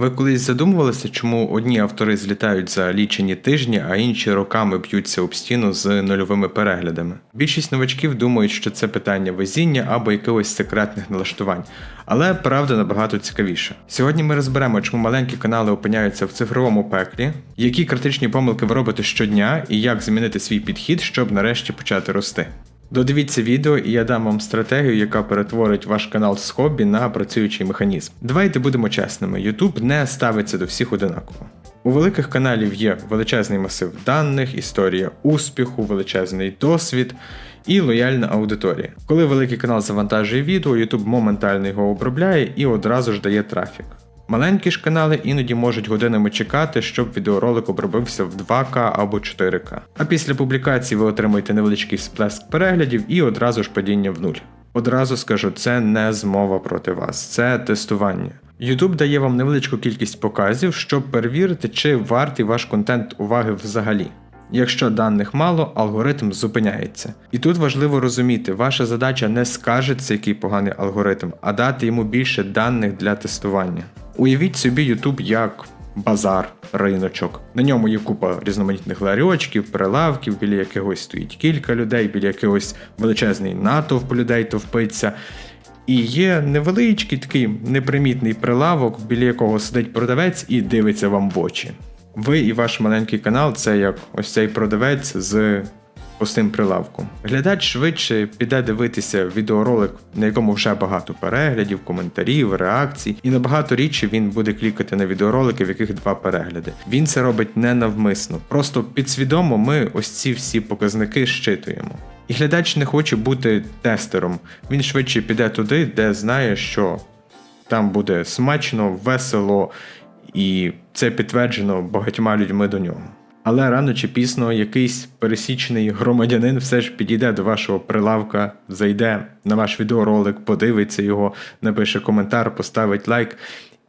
Ви колись задумувалися, чому одні автори злітають за лічені тижні, а інші роками б'ються об стіну з нульовими переглядами? Більшість новачків думають, що це питання везіння або якихось секретних налаштувань, але правда набагато цікавіша. Сьогодні ми розберемо, чому маленькі канали опиняються в цифровому пеклі, які критичні помилки ви робите щодня, і як змінити свій підхід, щоб нарешті почати рости. Додивіться відео, і я дам вам стратегію, яка перетворить ваш канал з хобі на працюючий механізм. Давайте будемо чесними: YouTube не ставиться до всіх одинаково. У великих каналів є величезний масив даних, історія успіху, величезний досвід і лояльна аудиторія. Коли великий канал завантажує відео, YouTube моментально його обробляє і одразу ж дає трафік. Маленькі ж канали іноді можуть годинами чекати, щоб відеоролик обробився в 2К або 4К. А після публікації ви отримуєте невеличкий сплеск переглядів і одразу ж падіння в нуль. Одразу скажу, це не змова проти вас, це тестування. YouTube дає вам невеличку кількість показів, щоб перевірити, чи вартий ваш контент уваги взагалі. Якщо даних мало, алгоритм зупиняється. І тут важливо розуміти, ваша задача не скажеться, який поганий алгоритм, а дати йому більше даних для тестування. Уявіть собі YouTube як базар, риночок. На ньому є купа різноманітних ларьочків, прилавків, біля якогось стоїть кілька людей, біля якогось величезний натовп людей товпиться. І є невеличкий такий непримітний прилавок, біля якого сидить продавець і дивиться вам в очі. Ви і ваш маленький канал це як ось цей продавець з пустим прилавком. Глядач швидше піде дивитися відеоролик, на якому вже багато переглядів, коментарів, реакцій, і набагато рідше він буде клікати на відеоролики, в яких два перегляди. Він це робить не навмисно, просто підсвідомо ми ось ці всі показники щитуємо. І глядач не хоче бути тестером, він швидше піде туди, де знає, що там буде смачно, весело, і це підтверджено багатьма людьми до нього. Але рано чи пізно якийсь пересічний громадянин все ж підійде до вашого прилавка, зайде на ваш відеоролик, подивиться його, напише коментар, поставить лайк.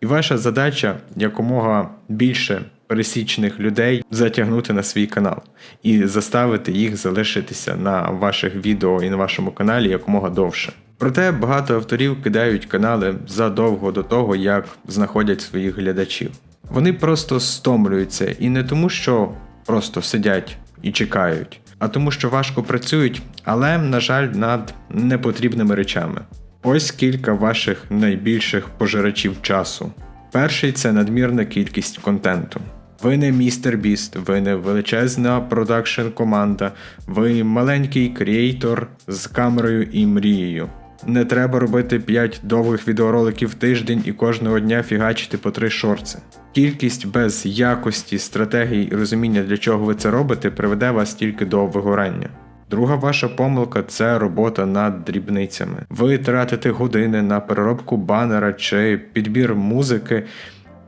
І ваша задача якомога більше пересічних людей затягнути на свій канал і заставити їх залишитися на ваших відео і на вашому каналі якомога довше. Проте багато авторів кидають канали задовго до того, як знаходять своїх глядачів. Вони просто стомлюються і не тому, що просто сидять і чекають, а тому, що важко працюють, але, на жаль, над непотрібними речами. Ось кілька ваших найбільших пожирачів часу. Перший це надмірна кількість контенту. Ви не містер Біст, ви не величезна продакшн команда, ви маленький креатор з камерою і мрією. Не треба робити 5 довгих відеороликів в тиждень і кожного дня фігачити по 3 шорти. Кількість без якості, стратегії і розуміння, для чого ви це робите, приведе вас тільки до вигорання. Друга ваша помилка це робота над дрібницями. Ви тратите години на переробку банера чи підбір музики,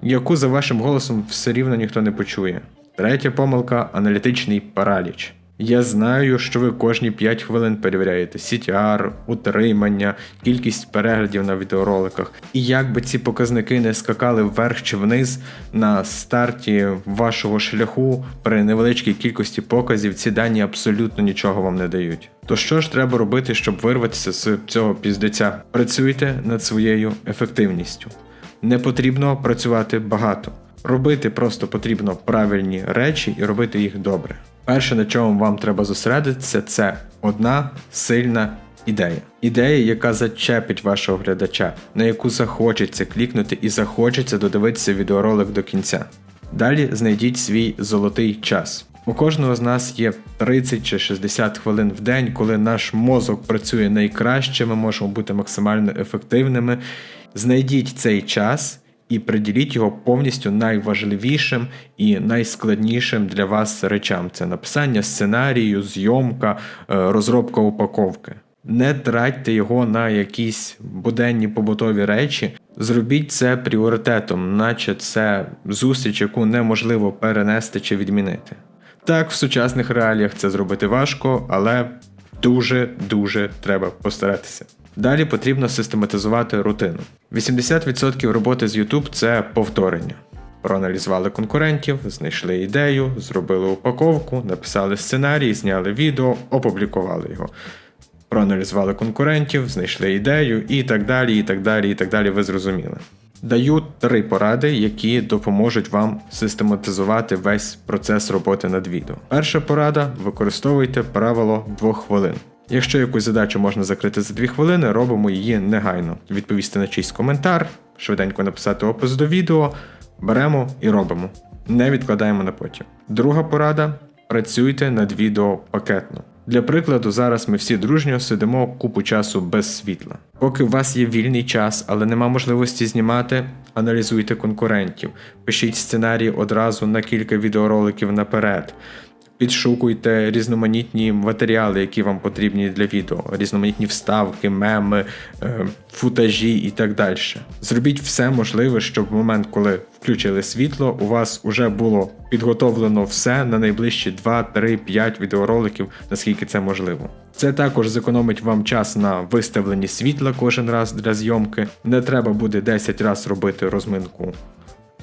яку за вашим голосом все рівно ніхто не почує. Третя помилка аналітичний параліч. Я знаю, що ви кожні 5 хвилин перевіряєте CTR, утримання, кількість переглядів на відеороликах. І як би ці показники не скакали вверх чи вниз на старті вашого шляху при невеличкій кількості показів, ці дані абсолютно нічого вам не дають. То що ж треба робити, щоб вирватися з цього піздеця? Працюйте над своєю ефективністю. Не потрібно працювати багато. Робити просто потрібно правильні речі і робити їх добре. Перше, на чому вам треба зосередитися, це одна сильна ідея. Ідея, яка зачепить вашого глядача, на яку захочеться клікнути і захочеться додивитися відеоролик до кінця. Далі знайдіть свій золотий час. У кожного з нас є 30 чи 60 хвилин в день, коли наш мозок працює найкраще, ми можемо бути максимально ефективними. Знайдіть цей час і приділіть його повністю найважливішим і найскладнішим для вас речам: це написання сценарію, зйомка, е, розробка упаковки. Не тратьте його на якісь буденні побутові речі. Зробіть це пріоритетом, наче це зустріч, яку неможливо перенести чи відмінити. Так, в сучасних реаліях це зробити важко, але дуже-дуже треба постаратися. Далі потрібно систематизувати рутину. 80% роботи з YouTube це повторення. Проаналізували конкурентів, знайшли ідею, зробили упаковку, написали сценарій, зняли відео, опублікували його. Проаналізували конкурентів, знайшли ідею і так далі, і так далі, і так далі, ви зрозуміли. Даю три поради, які допоможуть вам систематизувати весь процес роботи над відео. Перша порада: використовуйте правило двох хвилин. Якщо якусь задачу можна закрити за 2 хвилини, робимо її негайно. Відповісти на чийсь коментар, швиденько написати опис до відео, беремо і робимо. Не відкладаємо на потім. Друга порада: працюйте над відео пакетно. Для прикладу, зараз ми всі дружньо сидимо купу часу без світла. Поки у вас є вільний час, але нема можливості знімати, аналізуйте конкурентів, пишіть сценарії одразу на кілька відеороликів наперед. Підшукуйте різноманітні матеріали, які вам потрібні для відео, різноманітні вставки, меми, е, футажі і так далі. Зробіть все можливе, щоб в момент, коли включили світло, у вас вже було підготовлено все на найближчі 2, 3, 5 відеороликів, наскільки це можливо. Це також зекономить вам час на виставленні світла кожен раз для зйомки. Не треба буде 10 разів робити розминку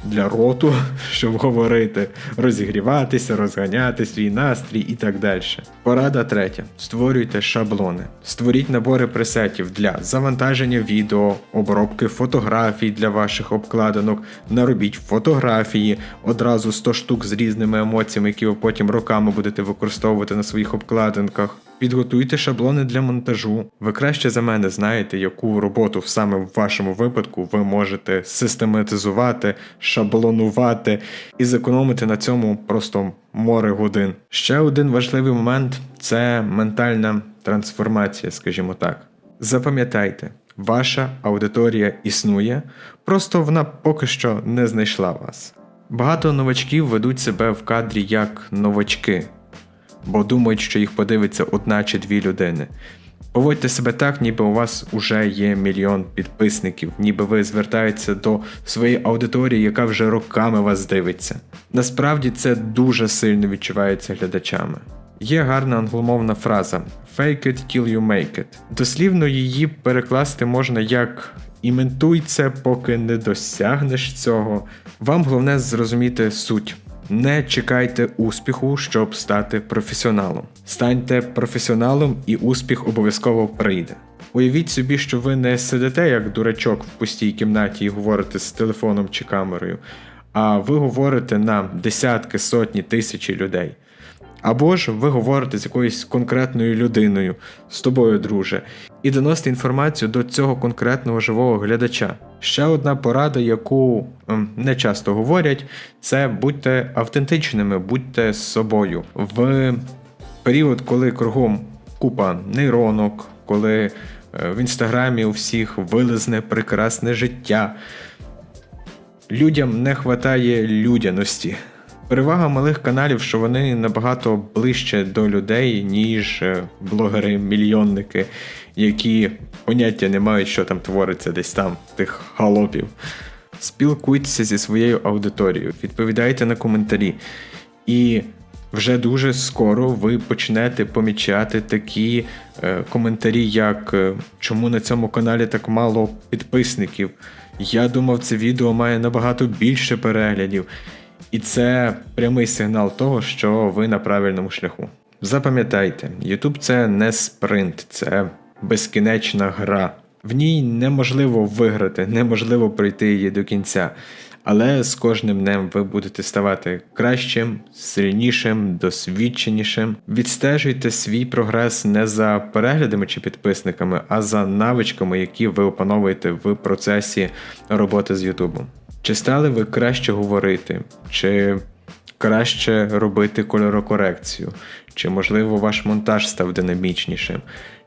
для роту, щоб говорити, розігріватися, розганяти свій настрій і так далі. Порада третя: створюйте шаблони. Створіть набори пресетів для завантаження відео, обробки фотографій для ваших обкладинок, наробіть фотографії, одразу 100 штук з різними емоціями, які ви потім роками будете використовувати на своїх обкладинках. Підготуйте шаблони для монтажу. Ви краще за мене знаєте, яку роботу саме в вашому випадку ви можете систематизувати, шаблонувати і зекономити на цьому просто море годин. Ще один важливий момент це ментальна трансформація, скажімо так. Запам'ятайте, ваша аудиторія існує, просто вона поки що не знайшла вас. Багато новачків ведуть себе в кадрі як новачки бо думають, що їх подивиться одна чи дві людини. Поводьте себе так, ніби у вас уже є мільйон підписників, ніби ви звертаєтеся до своєї аудиторії, яка вже роками вас дивиться. Насправді це дуже сильно відчувається глядачами. Є гарна англомовна фраза Fake it till you make it. Дослівно її перекласти можна як іментуй це, поки не досягнеш цього. Вам головне зрозуміти суть. Не чекайте успіху, щоб стати професіоналом. Станьте професіоналом, і успіх обов'язково прийде. Уявіть собі, що ви не сидите як дурачок в пустій кімнаті і говорите з телефоном чи камерою, а ви говорите на десятки, сотні, тисячі людей. Або ж ви говорите з якоюсь конкретною людиною, з тобою, друже, і доносите інформацію до цього конкретного живого глядача. Ще одна порада, яку ем, не часто говорять, це будьте автентичними, будьте з собою. В період, коли кругом купа нейронок, коли е, в інстаграмі у всіх вилизне прекрасне життя, людям не вистачає людяності. Перевага малих каналів, що вони набагато ближче до людей, ніж е, блогери-мільйонники, які поняття не мають, що там твориться десь там, тих галопів. Спілкуйтеся зі своєю аудиторією, відповідайте на коментарі. І вже дуже скоро ви почнете помічати такі е, коментарі, як е, чому на цьому каналі так мало підписників. Я думав, це відео має набагато більше переглядів. І це прямий сигнал того, що ви на правильному шляху. Запам'ятайте, YouTube це не спринт, це безкінечна гра. В ній неможливо виграти, неможливо пройти її до кінця. Але з кожним днем ви будете ставати кращим, сильнішим, досвідченішим. Відстежуйте свій прогрес не за переглядами чи підписниками, а за навичками, які ви опановуєте в процесі роботи з Ютубом. Чи стали ви краще говорити, чи краще робити кольорокорекцію, чи, можливо, ваш монтаж став динамічнішим,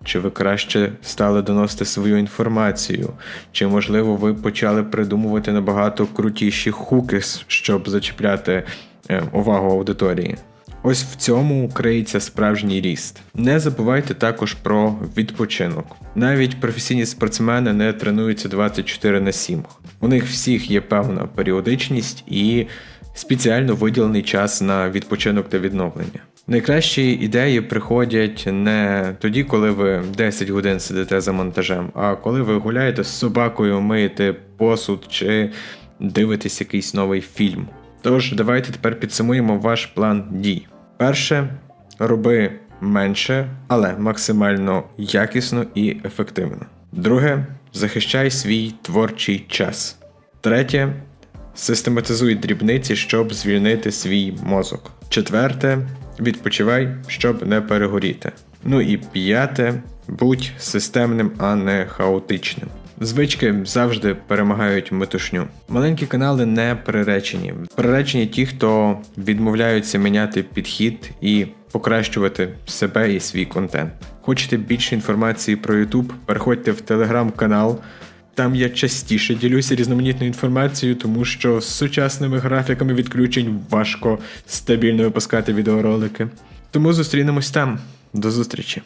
чи ви краще стали доносити свою інформацію, чи, можливо, ви почали придумувати набагато крутіші хуки, щоб зачіпляти е, увагу аудиторії. Ось в цьому криється справжній ріст. Не забувайте також про відпочинок. Навіть професійні спортсмени не тренуються 24 на 7. У них всіх є певна періодичність і спеціально виділений час на відпочинок та відновлення. Найкращі ідеї приходять не тоді, коли ви 10 годин сидите за монтажем, а коли ви гуляєте з собакою, миєте посуд чи дивитесь якийсь новий фільм. Тож, давайте тепер підсумуємо ваш план дій. Перше, роби менше, але максимально якісно і ефективно. Друге, захищай свій творчий час. Третє. Систематизуй дрібниці, щоб звільнити свій мозок. Четверте. Відпочивай, щоб не перегоріти. Ну і п'яте. Будь системним, а не хаотичним. Звички завжди перемагають метушню. Маленькі канали не приречені. Приречені ті, хто відмовляються міняти підхід і покращувати себе і свій контент. Хочете більше інформації про YouTube? Переходьте в телеграм-канал. Там я частіше ділюся різноманітною інформацією, тому що з сучасними графіками відключень важко стабільно випускати відеоролики. Тому зустрінемось там. До зустрічі!